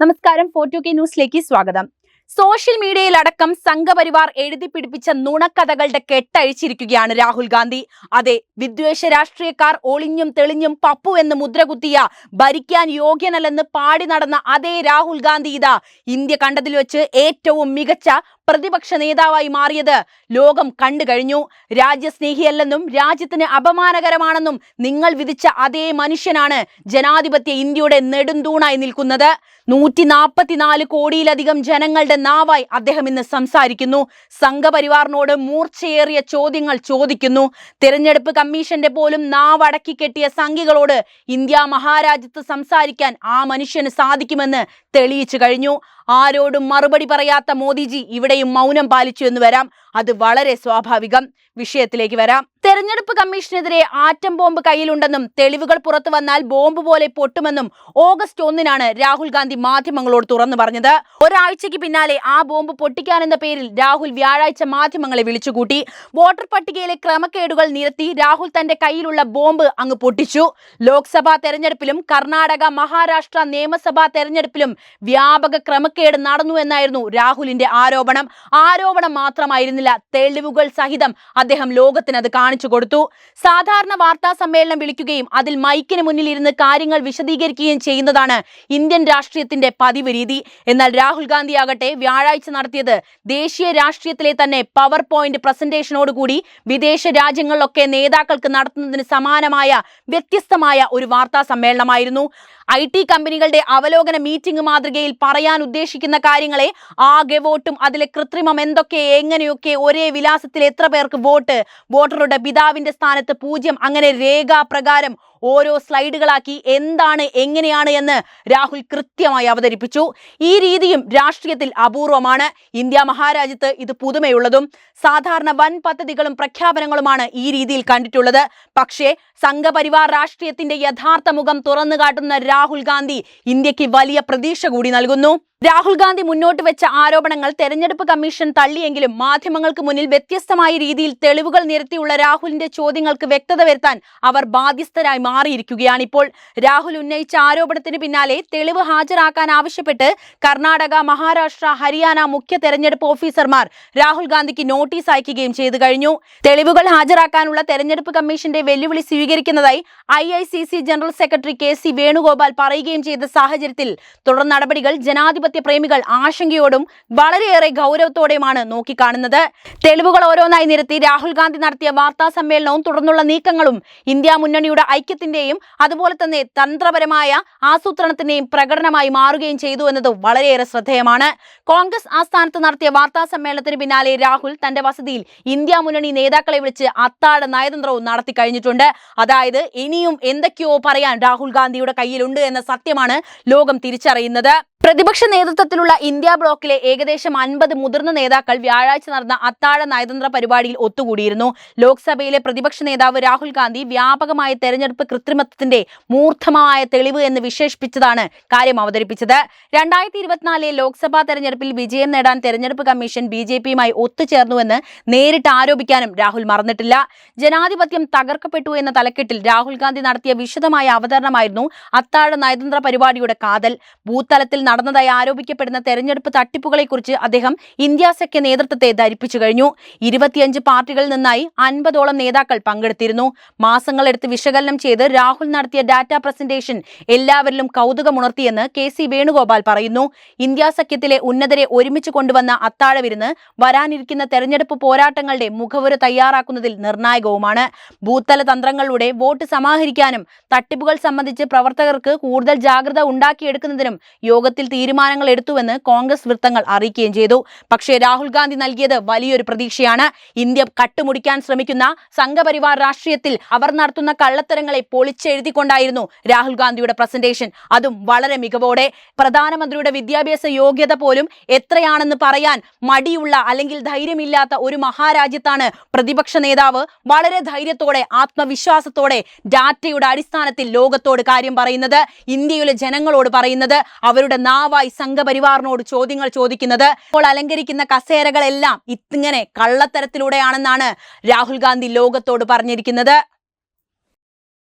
നമസ്കാരം ഫോർട്ടു കെ ന്യൂസിലേക്ക് സ്വാഗതം. സോഷ്യൽ മീഡിയയിലടക്കം സംഘപരിവാർ എഴുതി പിടിപ്പിച്ച നുണക്കഥകളുടെ കെട്ടഴിച്ചിരിക്കുകയാണ് രാഹുൽ ഗാന്ധി. അതെ വിദ്വേഷ രാഷ്ട്രീയക്കാർ ഒളിഞ്ഞും തെളിഞ്ഞും പപ്പു എന്ന് മുദ്രകുത്തിയ ഭരിക്കാൻ യോഗ്യനല്ലെന്ന് പാടി നടന്ന അതേ രാഹുൽ ഗാന്ധി ഇതാ ഇന്ത്യ കണ്ടതിൽ വെച്ച് ഏറ്റവും മികച്ച പ്രതിപക്ഷ നേതാവായി മാറിയത് ലോകം കണ്ടു കഴിഞ്ഞു. രാജ്യസ്നേഹിയല്ലെന്നും രാജ്യത്തിന് അപമാനകരമാണെന്നും നിങ്ങൾ വിധിച്ച അതേ മനുഷ്യനാണ് ജനാധിപത്യ ഇന്ത്യയുടെ നെടുന്തൂണായി നിൽക്കുന്നത്. നൂറ്റി നാൽപ്പത്തിനാല് കോടിയിലധികം ജനങ്ങളുടെ നാവായി അദ്ദേഹം ഇന്ന് സംസാരിക്കുന്നു. സംഘപരിവാറിനോട് മൂർച്ചയേറിയ ചോദ്യങ്ങൾ ചോദിക്കുന്നു. തിരഞ്ഞെടുപ്പ് കമ്മീഷന്റെ പോലും നാവടക്കി കെട്ടിയ സംഘികളോട് ഇന്ത്യ മഹാരാജ്യത്ത് സംസാരിക്കാൻ ആ മനുഷ്യന് സാധിക്കുമെന്ന് തെളിയിച്ചു കഴിഞ്ഞു. ആരോടും മറുപടി പറയാത്ത മോദിജി ഇവിടെയും മൗനം പാലിച്ചു എന്ന് വരാം. അത് വളരെ സ്വാഭാവികം. വിഷയത്തിലേക്ക് വരാം. തെരഞ്ഞെടുപ്പ് കമ്മീഷനെതിരെ ആറ്റം ബോംബ് കയ്യിലുണ്ടെന്നും തെളിവുകൾ പുറത്തു വന്നാൽ ബോംബ് പോലെ പൊട്ടുമെന്നും ഓഗസ്റ്റ് ഒന്നിനാണ് രാഹുൽ ഗാന്ധി മാധ്യമങ്ങളോട് തുറന്നു പറഞ്ഞത്. ഒരാഴ്ചയ്ക്ക് പിന്നാലെ ആ ബോംബ് പൊട്ടിക്കാനെന്ന പേരിൽ രാഹുൽ വ്യാഴാഴ്ച മാധ്യമങ്ങളെ വിളിച്ചുകൂട്ടി. വോട്ടർ പട്ടികയിലെ ക്രമക്കേടുകൾ നിരത്തി രാഹുൽ തന്റെ കയ്യിലുള്ള ബോംബ് അങ്ങ് പൊട്ടിച്ചു. ലോക്സഭാ തെരഞ്ഞെടുപ്പിലും കർണാടക മഹാരാഷ്ട്ര നിയമസഭാ തെരഞ്ഞെടുപ്പിലും വ്യാപക ക്രമക്കേട് നടന്നു എന്നായിരുന്നു രാഹുലിന്റെ ആരോപണം. ആരോപണം മാത്രമായിരുന്നില്ല തെളിവുകൾ സഹിതം അദ്ദേഹം ലോകത്തിനത് അത് കാണിച്ചു കൊടുത്തു. സാധാരണ വാർത്താ സമ്മേളനം വിളിക്കുകയും അതിൽ മൈക്കിന് മുന്നിൽ ഇരുന്ന് കാര്യങ്ങൾ വിശദീകരിക്കുകയും ചെയ്യുന്നതാണ് ഇന്ത്യൻ രാഷ്ട്രീയത്തിന്റെ പതിവ് രീതി. എന്നാൽ രാഹുൽ ഗാന്ധി ആകട്ടെ വ്യാഴാഴ്ച നടത്തിയത് ദേശീയ രാഷ്ട്രീയത്തിലെ തന്നെ പവർ പോയിന്റ് പ്രസന്റേഷനോടുകൂടി വിദേശ രാജ്യങ്ങളിലൊക്കെ നേതാക്കൾക്ക് നടത്തുന്നതിന് സമാനമായ വ്യത്യസ്തമായ ഒരു വാർത്താ സമ്മേളനമായിരുന്നു. ഐ ടി കമ്പനികളുടെ അവലോകന മീറ്റിംഗ് മാതൃകയിൽ പറയാൻ ഉദ്ദേശിക്കുന്ന കാര്യങ്ങളെ ആകെ വോട്ടും അതിലെ കൃത്രിമം എന്തൊക്കെ എങ്ങനെയൊക്കെ ഒരേ വിലാസത്തിൽ എത്ര പേർക്ക് വോട്ട് വോട്ടറുടെ പിതാവിന്റെ സ്ഥാനത്ത് പൂജ്യം. അങ്ങനെ രേഖാപ്രകാരം ഓരോ സ്ലൈഡുകളാക്കി എന്താണ് എങ്ങനെയാണ് എന്ന് രാഹുൽ കൃത്യമായി അവതരിപ്പിച്ചു. ഈ രീതിയും രാഷ്ട്രീയത്തിൽ അപൂർവമാണ്. ഇന്ത്യ മഹാരാജ്യത്ത് ഇത് പുതുമയുള്ളതും സാധാരണ വൻ പദ്ധതികളും പ്രഖ്യാപനങ്ങളുമാണ് ഈ രീതിയിൽ കണ്ടിട്ടുള്ളത്. പക്ഷേ സംഘപരിവാർ രാഷ്ട്രീയത്തിന്റെ യഥാർത്ഥ മുഖം തുറന്നു കാട്ടുന്ന രാഹുൽ ഗാന്ധി ഇന്ത്യയ്ക്ക് വലിയ പ്രതീക്ഷ കൂടി നൽകുന്നു. രാഹുൽ ഗാന്ധി മുന്നോട്ട് വെച്ച ആരോപണങ്ങൾ തെരഞ്ഞെടുപ്പ് കമ്മീഷൻ തള്ളിയെങ്കിലും മാധ്യമങ്ങൾക്ക് മുന്നിൽ വ്യത്യസ്തമായ രീതിയിൽ തെളിവുകൾ നിരത്തിയുള്ള രാഹുലിന്റെ ചോദ്യങ്ങൾക്ക് വ്യക്തത വരുത്താൻ അവർ ബാധ്യസ്ഥരായി മാറിയിരിക്കുകയാണിപ്പോൾ. രാഹുൽ ഉന്നയിച്ച ആരോപണത്തിന് പിന്നാലെ തെളിവ് ഹാജരാക്കാൻ ആവശ്യപ്പെട്ട് കർണാടക മഹാരാഷ്ട്ര ഹരിയാന മുഖ്യ തെരഞ്ഞെടുപ്പ് ഓഫീസർമാർ രാഹുൽ ഗാന്ധിക്ക് നോട്ടീസ് അയക്കുകയും ചെയ്തു കഴിഞ്ഞു. തെളിവുകൾ ഹാജരാക്കാനുള്ള തെരഞ്ഞെടുപ്പ് കമ്മീഷന്റെ വെല്ലുവിളി സ്വീകരിക്കുന്നതായി I general secretary K C Venugopal പറയുകയും ചെയ്ത സാഹചര്യത്തിൽ തുടർ നടപടികൾ ജനാധിപത്യ പ്രേമികൾ ആശങ്കയോടും വളരെയേറെ ഗൗരവത്തോടെയുമാണ് നോക്കിക്കാണുന്നത്. തെളിവുകൾ ഓരോന്നായി നിരത്തി രാഹുൽ ഗാന്ധി നടത്തിയ വാർത്താ സമ്മേളനവും തുടർന്നുള്ള നീക്കങ്ങളും ഇന്ത്യ മുന്നണിയുടെ ഐക്യത്തിന്റെയും അതുപോലെ തന്നെ തന്ത്രപരമായ ആസൂത്രണത്തിന്റെയും പ്രകടനമായി മാറുകയും ചെയ്തു എന്നത് വളരെയേറെ ശ്രദ്ധേയമാണ്. കോൺഗ്രസ് ആസ്ഥാനത്ത് നടത്തിയ വാർത്താ സമ്മേളനത്തിന് പിന്നാലെ രാഹുൽ തന്റെ വസതിയിൽ ഇന്ത്യ മുന്നണി നേതാക്കളെ വിളിച്ച് അത്താഴ നയതന്ത്രവും നടത്തി കഴിഞ്ഞിട്ടുണ്ട്. അതായത് ഇനിയും എന്തൊക്കെയോ പറയാൻ രാഹുൽ ഗാന്ധിയുടെ കയ്യിലുണ്ട് എന്ന സത്യമാണ് ലോകം തിരിച്ചറിയുന്നത്. പ്രതിപക്ഷ നേതൃത്വത്തിലുള്ള ഇന്ത്യ ബ്ലോക്കിലെ ഏകദേശം അൻപത് മുതിർന്ന നേതാക്കൾ വ്യാഴാഴ്ച നടന്ന അത്താഴ നയതന്ത്ര പരിപാടിയിൽ ഒത്തുകൂടിയിരുന്നു. ലോക്സഭയിലെ പ്രതിപക്ഷ നേതാവ് രാഹുൽ ഗാന്ധി വ്യാപകമായ തെരഞ്ഞെടുപ്പ് കൃത്രിമത്വത്തിന്റെ മൂർദ്ധമായ തെളിവ് എന്ന് വിശേഷിപ്പിച്ചതാണ് കാര്യം അവതരിപ്പിച്ചത്. രണ്ടായിരത്തി ഇരുപത്തിനാലിലെ ലോക്സഭാ തെരഞ്ഞെടുപ്പിൽ വിജയം നേടാൻ തെരഞ്ഞെടുപ്പ് കമ്മീഷൻ ബി ജെ പിയുമായി ഒത്തുചേർന്നുവെന്ന് നേരിട്ട് ആരോപിക്കാനും രാഹുൽ മറന്നിട്ടില്ല. ജനാധിപത്യം തകർക്കപ്പെട്ടു എന്ന തലക്കെട്ടിൽ രാഹുൽ ഗാന്ധി നടത്തിയ വിശദമായ അവതരണമായിരുന്നു അത്താഴ നയതന്ത്ര പരിപാടിയുടെ കാതൽ. ബൂത്ത് തലത്തിൽ നടന്നതായി ആരോപിക്കപ്പെടുന്ന തെരഞ്ഞെടുപ്പ് തട്ടിപ്പുകളെക്കുറിച്ച് അദ്ദേഹം ഇന്ത്യാ സഖ്യ നേതൃത്വത്തെ ധരിപ്പിച്ചു കഴിഞ്ഞു. ഇരുപത്തിയഞ്ച് പാർട്ടികളിൽ നിന്നായി അൻപതോളം നേതാക്കൾ പങ്കെടുത്തിരുന്നു. മാസങ്ങളെടുത്ത് വിശകലനം ചെയ്ത് രാഹുൽ നടത്തിയ ഡാറ്റ പ്രസന്റേഷൻ എല്ലാവരിലും കൗതുകമുണർത്തിയെന്ന് കെ സി വേണുഗോപാൽ പറയുന്നു. ഇന്ത്യാ സഖ്യത്തിലെ ഉന്നതരെ ഒരുമിച്ച് കൊണ്ടുവന്ന അത്താഴവിരുന്ന് വരാനിരിക്കുന്ന തെരഞ്ഞെടുപ്പ് പോരാട്ടങ്ങളുടെ മുഖവുര തയ്യാറാക്കുന്നതിൽ നിർണായകവുമാണ്. ബൂത്തല തന്ത്രങ്ങളിലൂടെ വോട്ട് സമാഹരിക്കാനും തട്ടിപ്പുകൾ സംബന്ധിച്ച് പ്രവർത്തകർക്ക് കൂടുതൽ ജാഗ്രത ഉണ്ടാക്കിയെടുക്കുന്നതിനും യോഗത്തിൽ തീരുമാനങ്ങൾ എടുത്തുവെന്ന് കോൺഗ്രസ് വൃത്തങ്ങൾ അറിയിക്കുകയും ചെയ്തു. പക്ഷേ രാഹുൽ ഗാന്ധി നൽകിയത് വലിയൊരു പ്രതീക്ഷയാണ്. ഇന്ത്യ കട്ടുമുടിക്കാൻ ശ്രമിക്കുന്ന സംഘപരിവാർ രാഷ്ട്രീയത്തിൽ അവർ നടത്തുന്ന കള്ളത്തരങ്ങളെ പൊളിച്ചെഴുതിക്കൊണ്ടായിരുന്നു രാഹുൽ ഗാന്ധിയുടെ പ്രസന്റേഷൻ. അതും വളരെ മികവോടെ. പ്രധാനമന്ത്രിയുടെ വിദ്യാഭ്യാസ യോഗ്യത പോലും എത്രയാണെന്ന് പറയാൻ മടിയുള്ള അല്ലെങ്കിൽ ധൈര്യമില്ലാത്ത ഒരു മഹാരാജ്യത്താണ് പ്രതിപക്ഷ നേതാവ്. വളരെ ധൈര്യത്തോടെ ആത്മവിശ്വാസത്തോടെ ഡാറ്റയുടെ അടിസ്ഥാനത്തിൽ ലോകത്തോട് കാര്യം പറയുന്നത് ഇന്ത്യയിലെ ജനങ്ങളോട് പറയുന്നത് അവരുടെ നാവായി സംഘപരിവാറിനോട് ചോദ്യങ്ങൾ ചോദിക്കുന്നത്. ഇപ്പോൾ അലങ്കരിക്കുന്ന കസേരകളെല്ലാം ഇങ്ങനെ കള്ളത്തരത്തിലൂടെയാണെന്നാണ് രാഹുൽ ഗാന്ധി ലോകത്തോട് പറഞ്ഞിരിക്കുന്നത്.